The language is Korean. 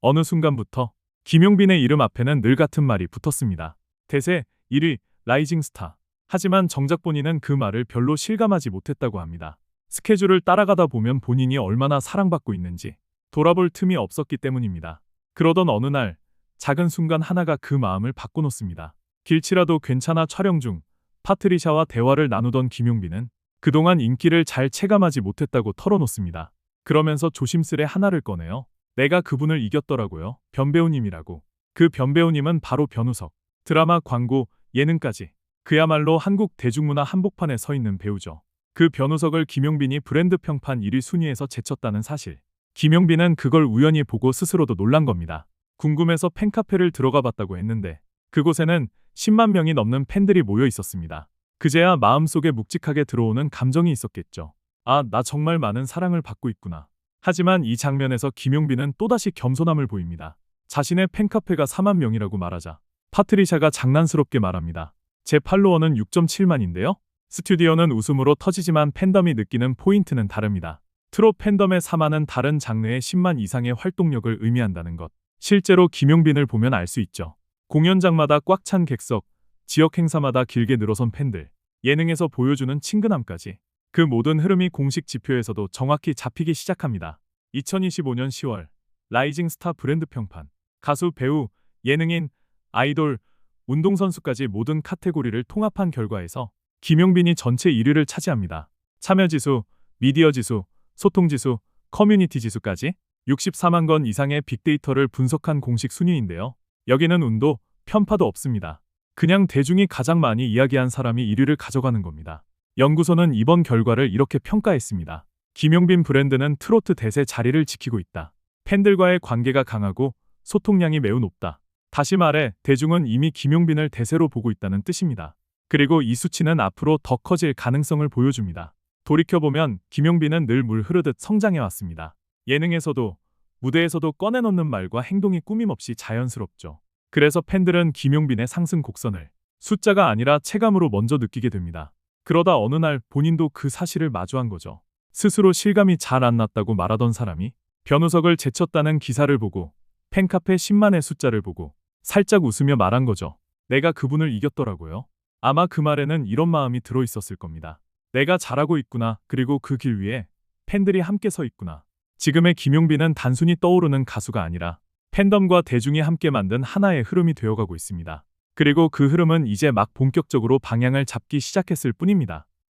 어느 순간부터 김용빈의 이름 앞에는 늘 같은 말이 붙었습니다. 대세 1위 라이징 스타. 하지만 정작 본인은 그 말을 별로 실감하지 못했다고 합니다. 스케줄을 따라가다 보면 본인이 얼마나 사랑받고 있는지 돌아볼 틈이 없었기 때문입니다. 그러던 어느 날 작은 순간 하나가 그 마음을 바꿔놓습니다. 길치라도 괜찮아 촬영 중 파트리샤와 대화를 나누던 김용빈은 그동안 인기를 잘 체감하지 못했다고 털어놓습니다. 그러면서 조심스레 하나를 꺼내요. 내가 그분을 이겼더라고요. 변배우님이라고. 그 변배우님은 바로 변우석. 드라마, 광고, 예능까지. 그야말로 한국 대중문화 한복판에 서 있는 배우죠. 그 변우석을 김용빈이 브랜드 평판 1위 순위에서 제쳤다는 사실. 김용빈은 그걸 우연히 보고 스스로도 놀란 겁니다. 궁금해서 팬카페를 들어가 봤다고 했는데 그곳에는 10만 명이 넘는 팬들이 모여 있었습니다. 그제야 마음속에 묵직하게 들어오는 감정이 있었겠죠. 아, 나 정말 많은 사랑을 받고 있구나. 하지만 이 장면에서 김용빈은 또다시 겸손함을 보입니다. 자신의 팬카페가 4만 명이라고 말하자 파트리샤가 장난스럽게 말합니다. 제 팔로워는 6.7만인데요. 스튜디오는 웃음으로 터지지만 팬덤이 느끼는 포인트는 다릅니다. 트롯 팬덤의 4만은 다른 장르의 10만 이상의 활동력을 의미한다는 것. 실제로 김용빈을 보면 알 수 있죠. 공연장마다 꽉 찬 객석, 지역 행사마다 길게 늘어선 팬들, 예능에서 보여주는 친근함까지 그 모든 흐름이 공식 지표에서도 정확히 잡히기 시작합니다. 2025년 10월 라이징 스타 브랜드 평판 가수, 배우, 예능인, 아이돌, 운동선수까지 모든 카테고리를 통합한 결과에서 김용빈이 전체 1위를 차지합니다. 참여지수, 미디어지수, 소통지수, 커뮤니티 지수까지 64만 건 이상의 빅데이터를 분석한 공식 순위인데요. 여기는 운도, 편파도 없습니다. 그냥 대중이 가장 많이 이야기한 사람이 1위를 가져가는 겁니다. 연구소는 이번 결과를 이렇게 평가했습니다. 김용빈 브랜드는 트로트 대세 자리를 지키고 있다. 팬들과의 관계가 강하고 소통량이 매우 높다. 다시 말해 대중은 이미 김용빈을 대세로 보고 있다는 뜻입니다. 그리고 이 수치는 앞으로 더 커질 가능성을 보여줍니다. 돌이켜보면 김용빈은 늘 물 흐르듯 성장해왔습니다. 예능에서도 무대에서도 꺼내놓는 말과 행동이 꾸밈없이 자연스럽죠. 그래서 팬들은 김용빈의 상승 곡선을 숫자가 아니라 체감으로 먼저 느끼게 됩니다. 그러다 어느 날 본인도 그 사실을 마주한 거죠. 스스로 실감이 잘 안 났다고 말하던 사람이 변우석을 제쳤다는 기사를 보고 팬카페 10만의 숫자를 보고 살짝 웃으며 말한 거죠. 내가 그분을 이겼더라고요. 아마 그 말에는 이런 마음이 들어 있었을 겁니다. 내가 잘하고 있구나. 그리고 그 길 위에 팬들이 함께 서 있구나. 지금의 김용빈은 단순히 떠오르는 가수가 아니라 팬덤과 대중이 함께 만든 하나의 흐름이 되어가고 있습니다. 그리고 그 흐름은 이제 막 본격적으로 방향을 잡기 시작했을 뿐입니다.